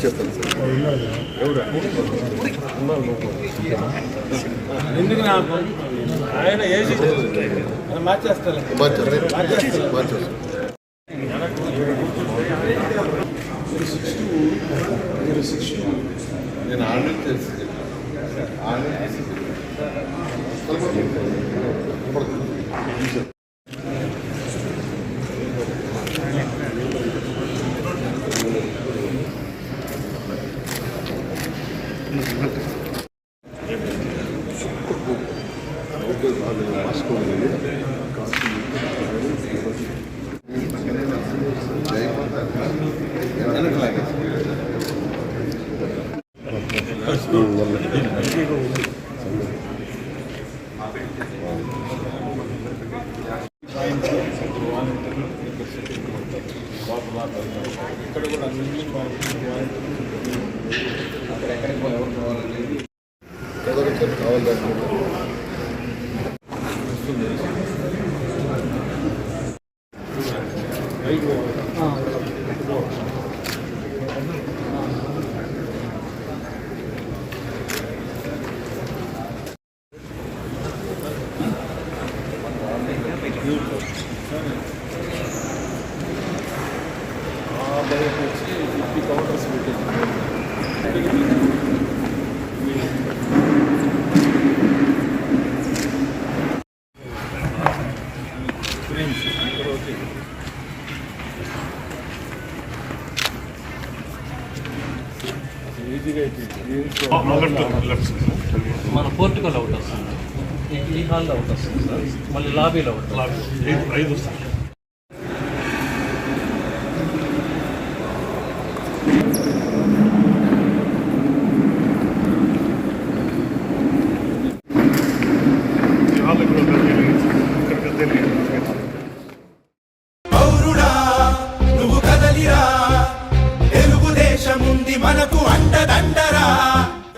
చెప్పండి ఎందుకు నాకు? ఆయన ఏసీ మార్చేస్తారు మార్చేస్తారు మార్చేస్తారు మార్చారు మార్చారు నేను ఆల్రెడీ తెలుసు ఆల్రెడీ ఇక్కడ కూడా అన్ని అక్కడ ఎక్కడికి పోయి ఎవరు పోవాలనేది కావాలి బయట వచ్చి ఫిఫ్టీ కౌంటర్స్ మన పోర్టుకల్ అవుట్ వస్తుంది ఈ- హాల్లో అవుట్ వస్తుంది సార్. మళ్ళీ లాబీలో అవుట్ లాబీ ఐదు వస్తుంది మనకు అండదండరా.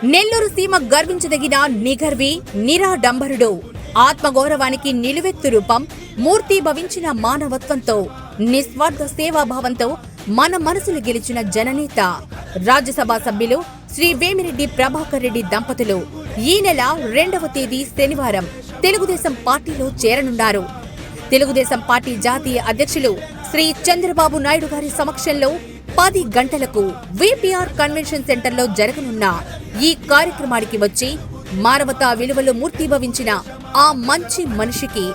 నెల్లూరు సీమ గర్వించదగిన నిగర్వి నిరాడంబరుడు ఆత్మగౌరవానికి నిలువెత్తు రూపం మూర్తి భవించిన మానవత్వంతో నిస్వార్థ సేవాభావంతో మన మనసులు గెలిచిన జననేత. రాజ్యసభ సభ్యులు శ్రీ వేమిరెడ్డి ప్రభాకర్ రెడ్డి దంపతులు ఈ నెల రెండవ తేదీ శనివారం తెలుగుదేశం పార్టీలో చేరనున్నారు. తెలుగుదేశం పార్టీ జాతీయ అధ్యక్షులు శ్రీ చంద్రబాబు నాయుడు గారి సమక్షంలో పది గంటలకు విపిఆర్ కన్వెన్షన్ సెంటర్లో జరగనున్న ఈ కార్యక్రమానికి వచ్చి మానవతా విలువలు మూర్తిభవించిన ఆ మంచి మనిషికి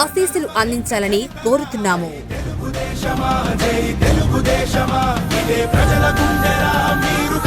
ఆశీస్సులు అందించాలని కోరుతున్నాము. తెలుగుదేశమా ప్రజల గుండెరా మీరు